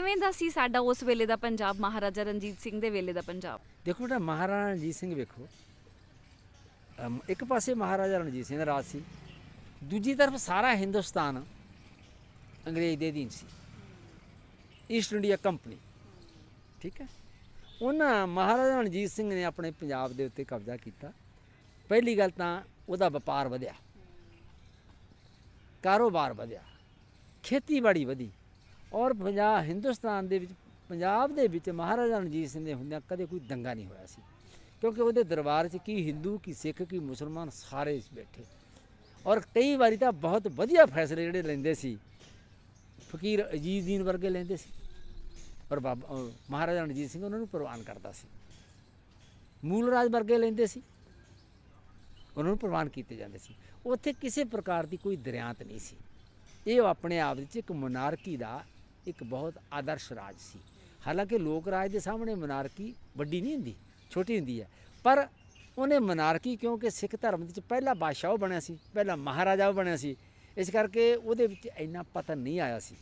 ਕਿਵੇਂ ਦਾ ਸੀ ਸਾਡਾ ਉਸ ਵੇਲੇ ਦਾ ਪੰਜਾਬ ਮਹਾਰਾਜਾ ਰਣਜੀਤ ਸਿੰਘ ਦੇ ਵੇਲੇ ਦਾ ਪੰਜਾਬ? ਦੇਖੋ ਬੇਟਾ ਮਹਾਰਾਜਾ ਰਣਜੀਤ ਸਿੰਘ ਵੇਖੋ। ਅਮ, ਇੱਕ ਪਾਸੇ ਮਹਾਰਾਜਾ ਰਣਜੀਤ ਸਿੰਘ ਦਾ ਰਾਜ ਸੀ ਦੂਜੀ ਤਰਫ ਸਾਰਾ ਹਿੰਦੁਸਤਾਨ ਅੰਗਰੇਜ਼ ਦੇ ਅਧੀਨ ਸੀ। ਈਸਟ ਇੰਡੀਆ ਕੰਪਨੀ ਠੀਕ ਹੈ? ਉਹਨਾਂ ਮਹਾਰਾਜਾ ਰਣਜੀਤ ਸਿੰਘ ਨੇ ਆਪਣੇ ਪੰਜਾਬ ਦੇ ਉੱਤੇ ਕਬਜ਼ਾ ਕੀਤਾ। ਪਹਿਲੀ ਗੱਲ ਤਾਂ ਉਹਦਾ ਵਪਾਰ ਵਧਿਆ ਕਾਰੋਬਾਰ ਵਧਿਆ ਖੇਤੀਬਾੜੀ ਵਧੀ। ਔਰ ਪੰਜਾਬ ਹਿੰਦੁਸਤਾਨ ਦੇ ਵਿੱਚ, ਪੰਜਾਬ ਦੇ ਵਿੱਚ ਮਹਾਰਾਜਾ ਰਣਜੀਤ ਸਿੰਘ ਦੇ ਹੁੰਦਿਆਂ ਕਦੇ ਕੋਈ ਦੰਗਾ ਨਹੀਂ ਹੋਇਆ ਸੀ। ਕਿਉਂਕਿ ਉਹਦੇ ਦਰਬਾਰ 'ਚ ਕੀ ਹਿੰਦੂ, ਕੀ ਸਿੱਖ, ਕੀ ਮੁਸਲਮਾਨ ਸਾਰੇ ਬੈਠੇ। ਔਰ ਕਈ ਵਾਰੀ ਤਾਂ ਬਹੁਤ ਵਧੀਆ ਫੈਸਲੇ ਜਿਹੜੇ ਲੈਂਦੇ ਸੀ, ਫਕੀਰ ਅਜੀਜ਼ਦੀਨ ਵਰਗੇ ਲੈਂਦੇ ਸੀ। ਔਰ ਬਾਬਾ ਮਹਾਰਾਜਾ ਰਣਜੀਤ ਸਿੰਘ ਉਹਨਾਂ ਨੂੰ ਪ੍ਰਵਾਨ ਕਰਦਾ ਸੀ। ਮੂਲ ਰਾਜ ਵਰਗੇ ਲੈਂਦੇ ਸੀ। ਉਹਨਾਂ ਨੂੰ ਪ੍ਰਵਾਨ ਕੀਤੇ ਜਾਂਦੇ ਸੀ। ਉੱਥੇ ਕਿਸੇ ਪ੍ਰਕਾਰ ਦੀ ਕੋਈ ਦਰਿਆਤ ਨਹੀਂ ਸੀ। ਇਹ ਆਪਣੇ ਆਪ ਵਿੱਚ ਇੱਕ ਮੋਨਾਰਕੀ ਦਾ ਇੱਕ ਬਹੁਤ ਆਦਰਸ਼ ਰਾਜ ਸੀ। ਹਾਲਾਂਕਿ ਲੋਕ ਰਾਜ ਦੇ ਸਾਹਮਣੇ ਮਨਾਰਕੀ ਵੱਡੀ ਨਹੀਂ ਹੁੰਦੀ, ਛੋਟੀ ਹੁੰਦੀ ਹੈ। ਪਰ ਉਹਨੇ ਮਨਾਰਕੀ ਕਿਉਂਕਿ ਸਿੱਖ ਧਰਮ ਦੇ ਵਿੱਚ ਪਹਿਲਾ ਬਾਦਸ਼ਾਹ ਉਹ ਬਣਿਆ ਸੀ, ਪਹਿਲਾ ਮਹਾਰਾਜਾ ਉਹ ਬਣਿਆ ਸੀ। ਇਸ ਕਰਕੇ ਉਹਦੇ ਵਿੱਚ ਇੰਨਾ ਪਤਨ ਨਹੀਂ ਆਇਆ ਸੀ।